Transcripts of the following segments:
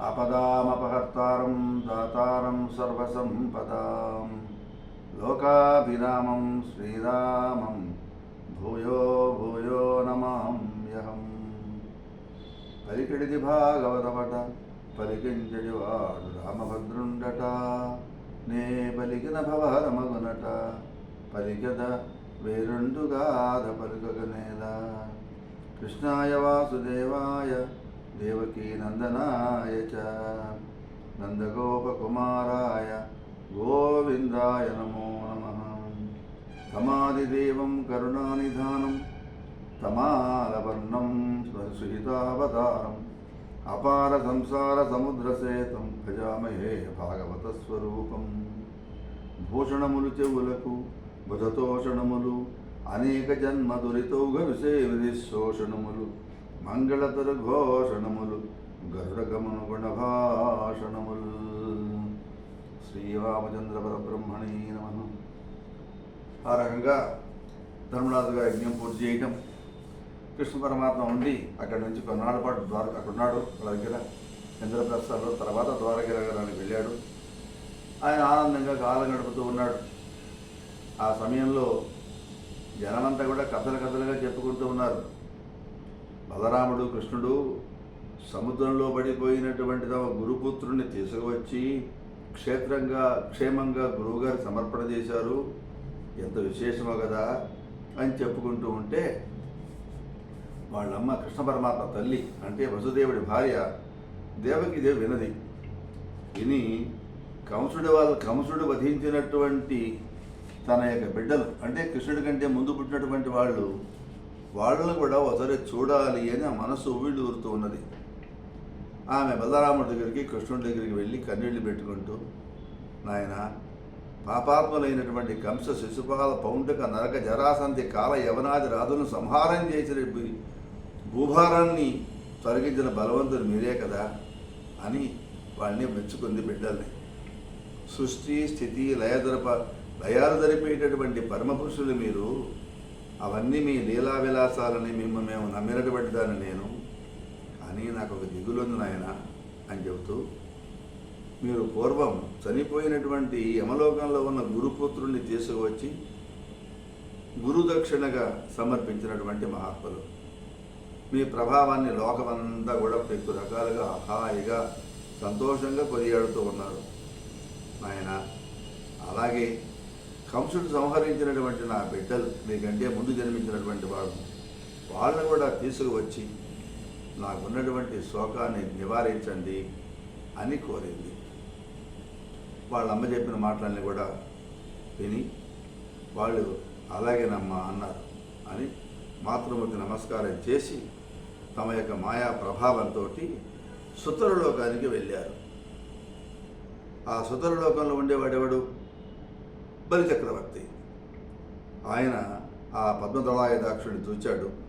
ఆపదామపహర్తారం దాతారం సర్వసంపదాం. లోకాభిరామం శ్రీరామం భూయో భూయో నమామ్యహం పలికిడిది భాగవతమట పలికించడివాడు రామభద్రుండట. నే పలికిన భవరమగునట పలికద వేరుండుగాధ పలుకగనేలా. కృష్ణాయ వాసుదేవాయ దేవకీ నందనాయ చ. నందగోపకుమారాయ గోవిందాయ నమో నమ. తమాదిదేవం కరుణానిధానం తమాలవర్ణం సుహితావతారం అపార సంసార సముద్రసేతం భజామహే భాగవత స్వరూపం. భూషణములు చెవులకు బుధతోషణములు అనేక జన్మ దురితౌగ విషయ శోషణములు మంగళతర ఘోషణములు గరుడగమను గుణభాషణములు శ్రీరామచంద్ర పరబ్రహ్మణే నమ. ఆ రకంగా ధర్మరాజుగా యజ్ఞం పూర్తి చేయటం కృష్ణ పరమాత్మ ఉండి అక్కడి నుంచి కొన్నాళ్ళ పాటు ద్వారక అక్కడ ఉన్నాడు వాళ్ళ దగ్గర. ఇంద్రప్రస్థాలు తర్వాత ద్వారక వెళ్ళాడు. ఆయన ఆనందంగా కాలం గడుపుతూ ఉన్నాడు. ఆ సమయంలో జనమంతా కూడా కథలు కథలుగా చెప్పుకుంటూ ఉన్నారు. బలరాముడు కృష్ణుడు సముద్రంలో పడిపోయినటువంటి తమ గురుపుత్రుణ్ణి తీసుకువచ్చి క్షేత్రంగా క్షేమంగా గురువుగారు సమర్పణ చేశారు. ఎంత విశేషమో కదా అని చెప్పుకుంటూ ఉంటే వాళ్ళమ్మ కృష్ణ పరమాత్మ తల్లి అంటే వసుదేవుడి భార్య దేవకిదేవి వినది. విని కంసుడి వాళ్ళు కంసుడు వధించినటువంటి తన యొక్క బిడ్డలు అంటే కృష్ణుడి కంటే ముందు పుట్టినటువంటి వాళ్ళు వాళ్ళని కూడా ఒకసారి చూడాలి అని ఆ మనసు ఉవ్విళ్ళు ఊరుతూ ఉన్నది. ఆమె బలరాముడి దగ్గరికి కృష్ణుడి దగ్గరికి వెళ్ళి కన్నీళ్ళు పెట్టుకుంటూ నాయన పాపాత్ములైనటువంటి కంస శిశుపాల పౌండక నరక జరాసంతి కాల యవనాది రాజులను సంహారం చేసిన భూభారాన్ని తొలగించిన బలవంతుడు మీరే కదా అని వాళ్ళని మెచ్చుకుంది బిడ్డల్ని. సృష్టి స్థితి లయదరప లయాలు జరిపేటటువంటి పరమపురుషులు మీరు అవన్నీ మీ లీలా విలాసాలని మేము మేము నమ్మినటువంటి దాన్ని నేను. కానీ నాకు ఒక దిగులుంది నాయన అని చెబుతూ మీరు పూర్వం చనిపోయినటువంటి యమలోకంలో ఉన్న గురుపుత్రుణ్ణి తీసుకువచ్చి గురుదక్షిణగా సమర్పించినటువంటి మహాత్ములు. మీ ప్రభావాన్ని లోకమంతా కూడా ఎక్కువ రకాలుగా హాయిగా సంతోషంగా కొనియాడుతూ ఉన్నారు. నాయన అలాగే కంసుడు సంహరించినటువంటి నా బిడ్డలు మీకంటే ముందు జన్మించినటువంటి వాడు వాళ్ళని కూడా తీసుకువచ్చి నాకున్నటువంటి శోకాన్ని నివారించండి అని కోరింది. వాళ్ళ అమ్మ చెప్పిన మాటలన్నీ కూడా విని వాళ్ళు అలాగేనమ్మా అన్నారు అని మాతృమూర్తి నమస్కారం చేసి తమ యొక్క మాయా ప్రభావంతో సుతరలోకానికి వెళ్ళారు. ఆ సుతరలోకంలో ఉండేవాడెవడు? బలిచక్రవర్తి ఆయన ఆ పద్మదళాయుధాక్షుడిని చూచాడు.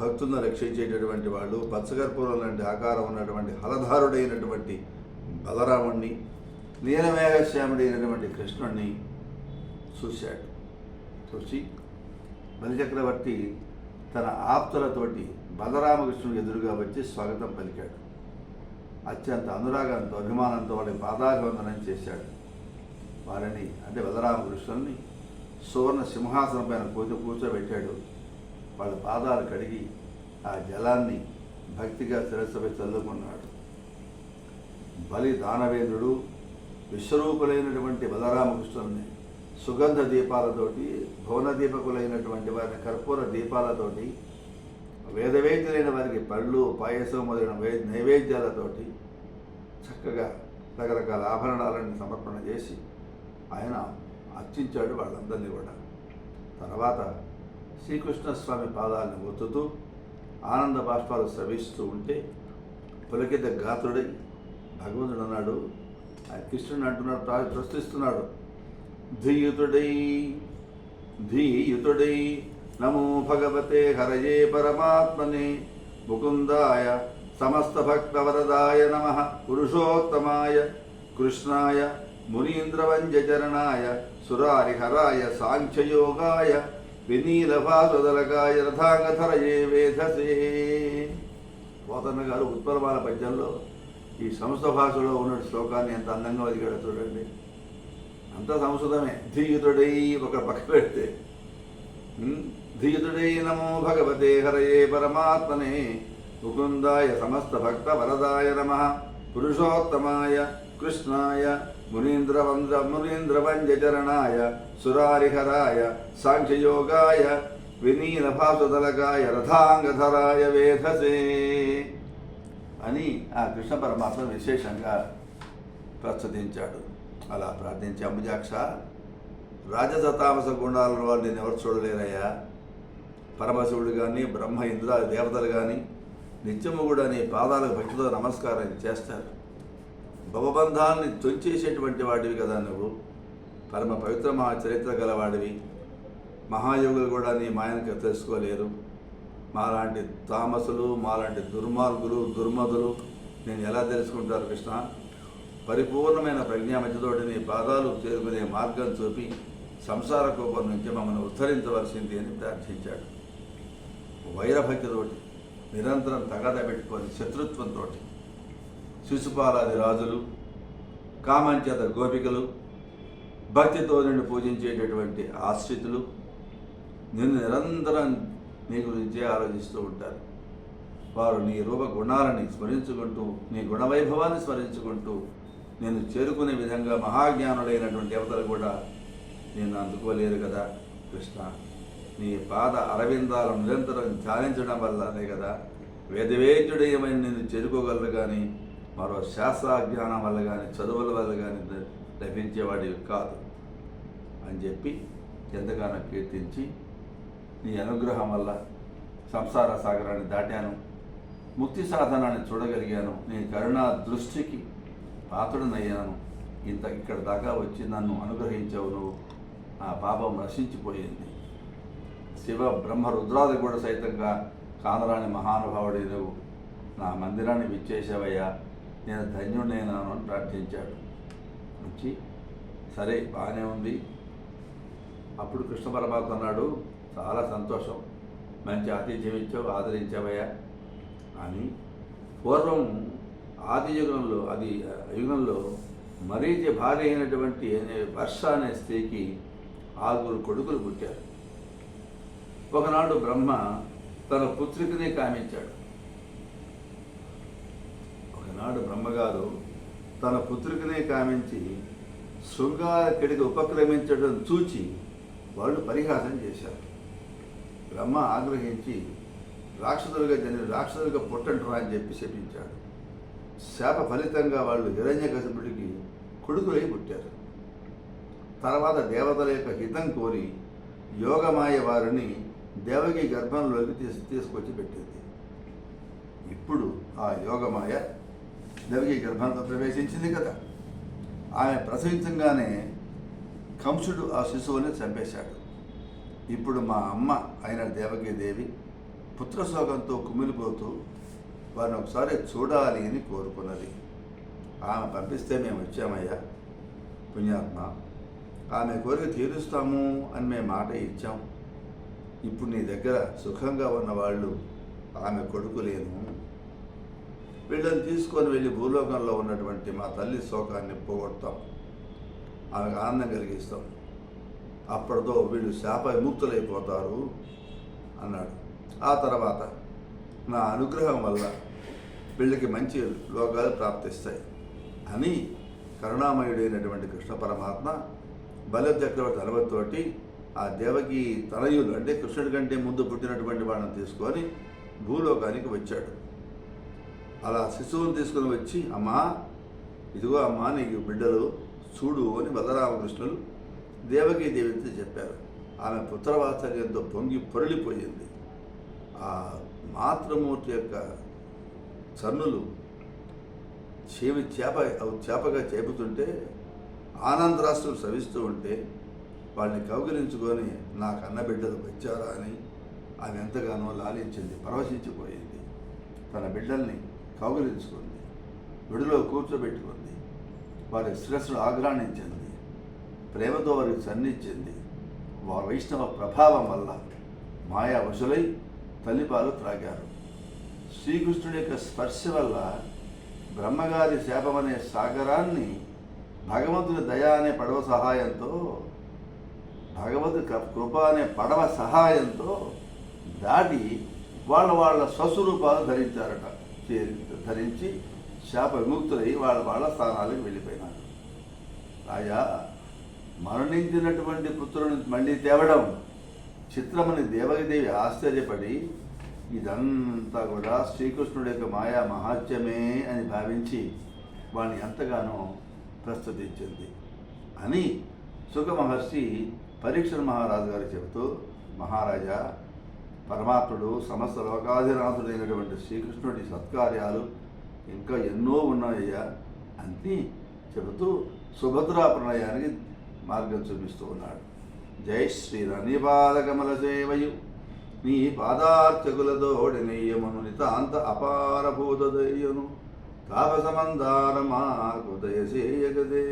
భక్తులను రక్షించేటటువంటి వాళ్ళు పచ్చకర్పూరం లాంటి ఆకారం ఉన్నటువంటి హలధారుడైనటువంటి బలరాముణ్ణి నీలమేఘశ్యాముడైనటువంటి కృష్ణుణ్ణి చూశాడు. చూసి బలిచక్రవర్తి తన ఆప్తులతోటి బలరామకృష్ణుడు ఎదురుగా వచ్చి స్వాగతం పలికాడు. అత్యంత అనురాగంతో అభిమానంతో వాళ్ళకి పాదాభివందనం చేశాడు. వారిని అంటే బలరామకృష్ణుల్ని సువర్ణ సింహాసనం పైన కూర్చో కూర్చోబెట్టాడు. వాళ్ళ పాదాలు కడిగి ఆ జలాన్ని భక్తిగా శిరస్సుపై చల్లుకున్నాడు. బలి దానవేంద్రుడు విశ్వరూపులైనటువంటి బలరామకృష్ణుల్ని సుగంధ దీపాలతోటి భువన దీపకులైనటువంటి వారిని కర్పూర దీపాలతోటి వేదవేద్యులైన వారికి పళ్ళు పాయసం మొదలైన వే నైవేద్యాలతోటి చక్కగా రకరకాల ఆభరణాలను సమర్పణ చేసి ఆయన అర్చించాడు వాళ్ళందరినీ కూడా. తర్వాత శ్రీకృష్ణస్వామి పాదాలను ఒత్తుతూ ఆనంద బాష్పాలు స్రవిస్తూ ఉంటే పులకిత గాత్రుడై భగవంతుడు అన్నాడు కృష్ణుడు అంటున్నాడు ప్రశ్నిస్తున్నాడు. ధీయుతుడై ధీయుతుడై నమో భగవతే హరయే పరమాత్మనే ముకుందాయ సమస్త భక్తవరదాయ నమ పురుషోత్తమాయ కృష్ణాయ మునీంద్రవంజచరణాయ సురారిహరాయ సాంఖ్యయోగాయ వినీలభాసుదలకాయ రథాంగధరయే వేధసే పోతన్న గారు ఉత్పలమాల పద్యంలో ఈ సంస్కృత భాషలో ఉన్న శ్లోకాన్ని ఎంత అందంగా వదిగాడో చూడండి. అంత సంస్కృతమే. ధీయుతుడై ఒక పక్క పెడితే. ధీయుతుడై నమో భగవతే హరయే పరమాత్మనే. ముకుందాయ సమస్త భక్త వరదాయ నమ. పురుషోత్తమాయ కృష్ణాయ మునీంద్రవంద్ర వంద్ర సురారిహరాయ సాంఖ్యయోగాయ వినీల భాసుదలకాయ రథాంగధరాయ వేధసే అని ఆ కృష్ణ పరమాత్మ విశేషంగా ప్రస్తుతించాడు అలా ప్రార్థించి అంబుజాక్ష రాజసతామస గుణాలను వాళ్ళు నేను ఎవరు చూడలేరయ్యా? పరమశివుడు కానీ బ్రహ్మ ఇంద్ర దేవతలు కానీ నిత్యము కూడా నీ పాదాలకు భక్తితో నమస్కారం చేస్తారు. భవబంధాలని తొంచేసేటువంటి వాడివి కదా నువ్వు. పరమ పవిత్ర మహా చరిత్ర గలవాడివి. మహాయోగులు కూడా నీ మాయను తెలుసుకోలేరు. మాలాంటి తామసులు మాలాంటి దుర్మార్గులు దుర్మధులు నేను ఎలా తెలుసుకుంటారు కృష్ణ? పరిపూర్ణమైన ప్రజ్ఞా మధ్యతోటి నీ పాదాలు చేరుకునే మార్గం చూపి సంసార కోపం నుంచి మమ్మల్ని ఉద్ధరించవలసింది అని ప్రార్థించాడు. వైరభక్తితోటి నిరంతరం తగాద పెట్టుకొని శత్రుత్వంతో శిశుపాలాది రాజులు కామంచేత గోపికలు భక్తితో నిన్ను పూజించేటటువంటి ఆశ్రితులు నిన్ను నిరంతరం నీ గురించే ఆలోచిస్తూ ఉంటారు. వారు నీ రూప గుణాలని స్మరించుకుంటూ నీ గుణవైభవాన్ని స్మరించుకుంటూ నేను చేరుకునే విధంగా మహాజ్ఞానుడైనటువంటి దేవతలు కూడా నేను అందుకోలేరు కదా కృష్ణ. నీ పాద అరవిందాలను నిరంతరం ధ్యానించడం వల్లనే కదా వేదవేద్యుడేయమైన నేను చేరుకోగలరు కానీ మరో శాస్త్ర అజ్ఞానం వల్ల కానీ చదువుల వల్ల కానీ లభించేవాడివి కాదు. అని చెప్పి ఎంతగానో కీర్తించి నీ అనుగ్రహం వల్ల సంసార సాగరాన్ని దాటాను. ముక్తి సాధనాన్ని చూడగలిగాను. నీ కరుణా దృష్టికి పాత్రుడనయ్యాను. ఇంత ఇక్కడ దాకా వచ్చి నన్ను అనుగ్రహించావు నువ్వు. ఆ పాపం నశించిపోయింది. శివ బ్రహ్మ రుద్రాది కూడా సైతంగా కానరాని మహానుభావుడి నువ్వు నా మందిరాన్ని విచ్చేసావయ్యా నేను ధన్యుడైనాను అని ప్రార్థించాడు. వచ్చి సరే బాగానే ఉంది. అప్పుడు కృష్ణ పరమాత్మ అన్నాడు చాలా సంతోషం. మంచి ఆతిథ్యం ఇచ్చావు ఆదరించావయ్యా అని. పూర్వం ఆది యుగంలో అది యుగంలో మరీచి భార్య అయినటువంటి అనే వర్ష అనే స్త్రీకి ఆరుగురు కొడుకులు పుట్టారు. ఒకనాడు బ్రహ్మ తన పుత్రికనే కామించాడు. నాడు బ్రహ్మగారు తన పుత్రికనే కామించి శృంగారకిడికి ఉపక్రమించడం చూచి వాళ్ళు పరిహాసం చేశారు. బ్రహ్మ ఆగ్రహించి రాక్షసులుగా జరిగిన రాక్షసులుగా పుట్టంటురా అని చెప్పి శపించాడు. శాప ఫలితంగా వాళ్ళు హిరణ్యకశిపుడికి కొడుకులై పుట్టారు. తర్వాత దేవతల యొక్క హితం కోరి యోగమాయ వారిని దేవకి గర్భంలోకి తీసు తీసుకొచ్చి పెట్టింది. ఇప్పుడు ఆ యోగమాయ దేవకి గర్భంలో ప్రవేశించింది కదా. ఆమె ప్రసవించగానే కంసుడు ఆ శిశువుని చంపేశాడు. ఇప్పుడు మా అమ్మ అయిన దేవకి దేవి పుత్రశోకంతో కుమిలిపోతూ వారిని ఒకసారి చూడాలి అని కోరుకున్నది. ఆమె పంపిస్తే మేము వచ్చామయ్యా. పుణ్యాత్మ ఆమె కోరిక తీరుస్తాము అని మేము మాట ఇచ్చాం. ఇప్పుడు నీ దగ్గర సుఖంగా ఉన్న వాళ్ళు ఆమె కొడుకులేను వీళ్ళని తీసుకొని వెళ్ళి భూలోకంలో ఉన్నటువంటి మా తల్లి శోకాన్ని పోగొడతాం. ఆమెకు ఆనందం కలిగిస్తాం. అప్పటితో వీళ్ళు శాప విముక్తులైపోతారు అన్నాడు. ఆ తర్వాత నా అనుగ్రహం వల్ల వీళ్ళకి మంచి లోకాలు ప్రాప్తిస్తాయి అని కరుణామయుడైనటువంటి కృష్ణ పరమాత్మ బల చక్రవర్తి అనుమతితోటి ఆ దేవకి తనయులు అంటే కృష్ణుడి కంటే ముందు పుట్టినటువంటి వాళ్ళని తీసుకొని భూలోకానికి వచ్చాడు. అలా శిశువుని తీసుకుని వచ్చి అమ్మా ఇదిగో అమ్మా నీకు బిడ్డలు చూడు అని బలరామకృష్ణులు దేవకీ దేవితో చెప్పారు. ఆమె పుత్రవాత్సల్యంతో పొంగి పొరలిపోయింది. ఆ మాతృమూర్తి యొక్క చన్నులు చేవి చేప చేపగా చేపుతుంటే ఆనందరాష్ట్రులు సవిస్తూ ఉంటే వాళ్ళని కౌగిలించుకొని నా అన్న బిడ్డలు వచ్చారా అని ఆమె ఎంతగానో లాలించింది పరవశించిపోయింది. తన బిడ్డల్ని కౌగిలించుకుంది. విడిలో కూర్చోబెట్టుకుంది. వారి శిరస్సును ఆగ్రాణించింది ప్రేమతో వారికి సన్నిచ్చింది వారి వైష్ణవ ప్రభావం వల్ల మాయా వశులై తల్లిపాలు త్రాగారు. శ్రీకృష్ణుడి యొక్క స్పర్శ వల్ల బ్రహ్మగారి శాపం అనే సాగరాన్ని భగవంతుని దయ అనే పడవ సహాయంతో భగవత్ కృప అనే పడవ సహాయంతో దాటి వాళ్ళ వాళ్ళ స్వస్వరూపాలు ధరించారట. ధరించి శాప విముక్తులై వాళ్ళ వాళ్ళ స్థానాలకు వెళ్ళిపోయినారు. రాజా మరణించినటువంటి పుత్రుని మళ్ళీ తేవడం చిత్రమని దేవగిదేవి ఆశ్చర్యపడి ఇదంతా కూడా శ్రీకృష్ణుడి యొక్క మాయా మహాత్యమే అని భావించి వాణ్ణి ఎంతగానో ప్రస్తుతించింది. అని సుఖ మహర్షి పరీక్ష మహారాజు గారు చెబుతూ మహారాజా పరమాత్ముడు సమస్త లోకాధినాథుడైనటువంటి శ్రీకృష్ణుడి సత్కార్యాలు ఇంకా ఎన్నో ఉన్నాయ్యా అని చెబుతూ సుభద్రా ప్రణయానికి మార్గం చూపిస్తూ ఉన్నాడు. జై శ్రీ రనిపాదకమల సేవయు. నీ పాదార్చకులతోడి నెయ్యమును నితాంత అపారభూత దయ్యను తాపసమందార మాకు దయసేయగదే